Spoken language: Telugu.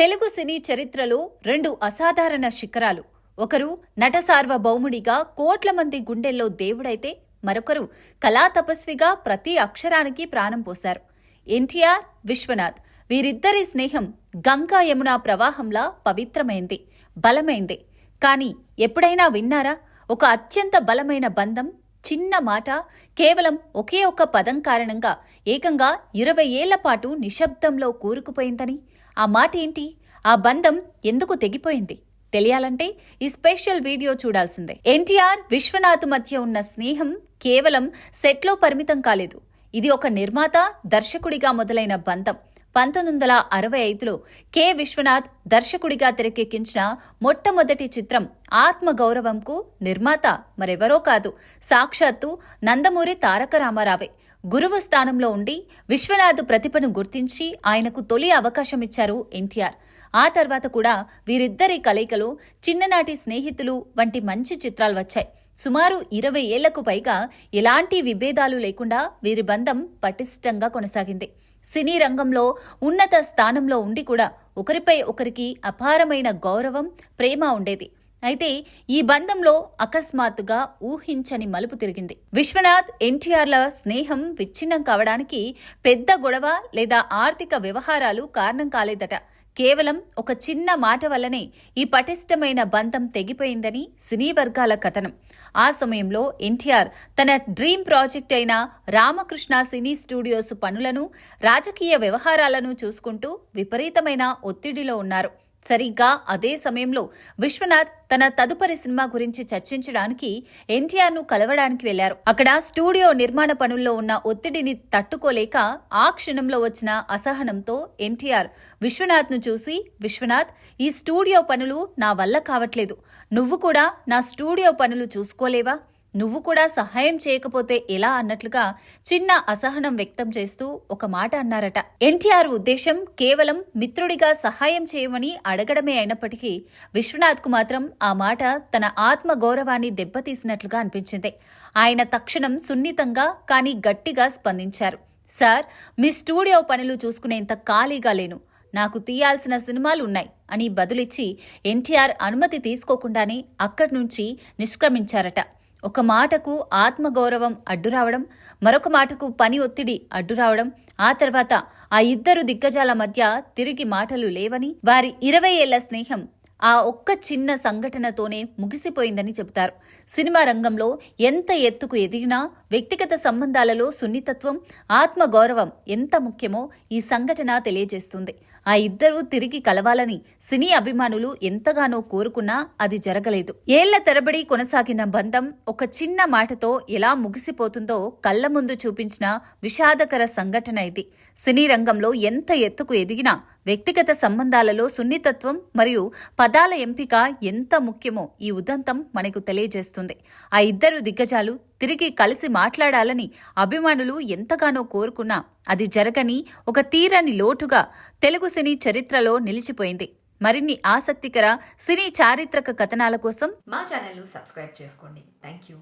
తెలుగు సినీ చరిత్రలో రెండు అసాధారణ శిఖరాలు. ఒకరు నట సార్వభౌముడిగా కోట్ల మంది గుండెల్లో దేవుడైతే మరొకరు కళా తపస్విగా ప్రతి అక్షరానికి ప్రాణం పోశారు. ఎన్టీఆర్ విశ్వనాథ్ వీరిద్దరి స్నేహం గంగా యమున ప్రవాహంలా పవిత్రమైంది బలమైంది. కానీ ఎప్పుడైనా విన్నారా? ఒక అత్యంత బలమైన బంధం చిన్న మాట కేవలం ఒకే ఒక్క పదం కారణంగా ఏకంగా ఇరవై ఏళ్ళ పాటు నిశ్శబ్దంలో కూరుకుపోయిందని. ఆ మాట ఏంటి? ఆ బంధం ఎందుకు తెగిపోయింది? తెలియాలంటే ఈ స్పెషల్ వీడియో చూడాల్సిందే. ఎన్టీఆర్ విశ్వనాథ్ మధ్య ఉన్న స్నేహం కేవలం సెట్లో పరిమితం కాలేదు. ఇది ఒక నిర్మాత దర్శకుడిగా మొదలైన బంధం. పంతొమ్మిది వందల అరవై ఐదులో కె. విశ్వనాథ్ దర్శకుడిగా తెరకెక్కించిన మొట్టమొదటి చిత్రం ఆత్మగౌరవంకు నిర్మాత మరెవరో కాదు సాక్షాత్తు నందమూరి తారక రామారావే గురువు స్థానంలో ఉండి విశ్వనాథ్ ప్రతిభను గుర్తించి ఆయనకు తొలి అవకాశం ఇచ్చారు ఎన్టీఆర్. ఆ తర్వాత కూడా వీరిద్దరి కలయికలు చిన్ననాటి స్నేహితులు వంటి మంచి చిత్రాలు వచ్చాయి. సుమారు ఇరవై ఏళ్ళకు పైగా ఎలాంటి విభేదాలు లేకుండా వీరి బంధం పటిష్టంగా కొనసాగింది. సినీ రంగంలో ఉన్నత స్థానంలో ఉండి కూడా ఒకరిపై ఒకరికి అపారమైన గౌరవం ప్రేమ ఉండేది. అయితే ఈ బంధంలో అకస్మాత్తుగా ఊహించని మలుపు తిరిగింది. విశ్వనాథ్ ఎన్టీఆర్ల స్నేహం విచ్ఛిన్నం కావడానికి పెద్ద గొడవ లేదా ఆర్థిక వ్యవహారాలు కారణం కాలేదట. కేవలం ఒక చిన్న మాట వల్లనే ఈ పటిష్టమైన బంధం తెగిపోయిందని సినీ వర్గాల కథనం. ఆ సమయంలో ఎన్టీఆర్ తన డ్రీమ్ ప్రాజెక్ట్ అయిన రామకృష్ణ సినీ స్టూడియోస్ పనులను రాజకీయ వ్యవహారాలను చూసుకుంటూ విపరీతమైన ఒత్తిడిలో ఉన్నారు. సరిగ్గా అదే సమయంలో విశ్వనాథ్ తన తదుపరి సినిమా గురించి చర్చించడానికి ఎన్టీఆర్ను కలవడానికి వెళ్ళారు అక్కడ స్టూడియో నిర్మాణ పనుల్లో ఉన్న ఒత్తిడిని తట్టుకోలేక ఆ క్షణంలో వచ్చిన అసహనంతో ఎన్టీఆర్ విశ్వనాథ్ను చూసి విశ్వనాథ్ ఈ స్టూడియో పనులు నా వల్ల కావట్లేదు. నువ్వు కూడా నా స్టూడియో పనులు చూసుకోలేవా? నువ్వు కూడా సహాయం చేయకపోతే ఎలా అన్నట్లుగా చిన్న అసహనం వ్యక్తం చేస్తూ ఒక మాట అన్నారట. ఎన్టీఆర్ ఉద్దేశం కేవలం మిత్రుడిగా సహాయం చేయమని అడగడమే అయినప్పటికీ విశ్వనాథ్కు మాత్రం ఆ మాట తన ఆత్మ గౌరవాన్ని దెబ్బతీసినట్లుగా అనిపించింది. ఆయన తక్షణం సున్నితంగా కానీ గట్టిగా స్పందించారు. సార్ మీ స్టూడియో పనులు చూసుకునేంత ఖాళీగా లేను. నాకు తీయాల్సిన సినిమాలు ఉన్నాయి అని బదులిచ్చి ఎన్టీఆర్ అనుమతి తీసుకోకుండానే అక్కడి నుంచి నిష్క్రమించారట. ఒక మాటకు ఆత్మగౌరవం అడ్డురావడం మరొక మాటకు పని ఒత్తిడి అడ్డురావడం ఆ తర్వాత ఆ ఇద్దరు దిగ్గజాల మధ్య తిరిగి మాటలు లేవని వారి ఇరవై ఏళ్ళ స్నేహం ఆ ఒక్క చిన్న సంఘటనతోనే ముగిసిపోయిందని చెబుతారు. సినిమా రంగంలో ఎంత ఎత్తుకు ఎదిగినా వ్యక్తిగత సంబంధాలలో సున్నితత్వం ఆత్మగౌరవం ఎంత ముఖ్యమో ఈ సంఘటన తెలియజేస్తుంది. ఆ ఇద్దరూ తిరిగి కలవాలని సినీ అభిమానులు ఎంతగానో కోరుకున్నా అది జరగలేదు. ఏళ్ళ తరబడి కొనసాగిన బంధం ఒక చిన్న మాటతో ఎలా ముగిసిపోతుందో కళ్ళ ముందు చూపించిన విషాదకర సంఘటన ఇది. సినీ రంగంలో ఎంత ఎత్తుకు ఎదిగినా వ్యక్తిగత సంబంధాలలో సున్నితత్వం మరియు పదాల ఎంపిక ఎంత ముఖ్యమో ఈ ఉదంతం మనకు తెలియజేస్తుంది. ఆ ఇద్దరు దిగ్గజాలు తిరిగి కలిసి మాట్లాడాలని అభిమానులు ఎంతగానో కోరుకున్నా అది జరగని ఒక తీరని లోటుగా తెలుగు సినీ చరిత్రలో నిలిచిపోయింది. మరిన్ని ఆసక్తికర సినీ చారిత్రక కథనాల కోసం మా ఛానల్ను సబ్స్క్రైబ్ చేసుకోండి. Thank you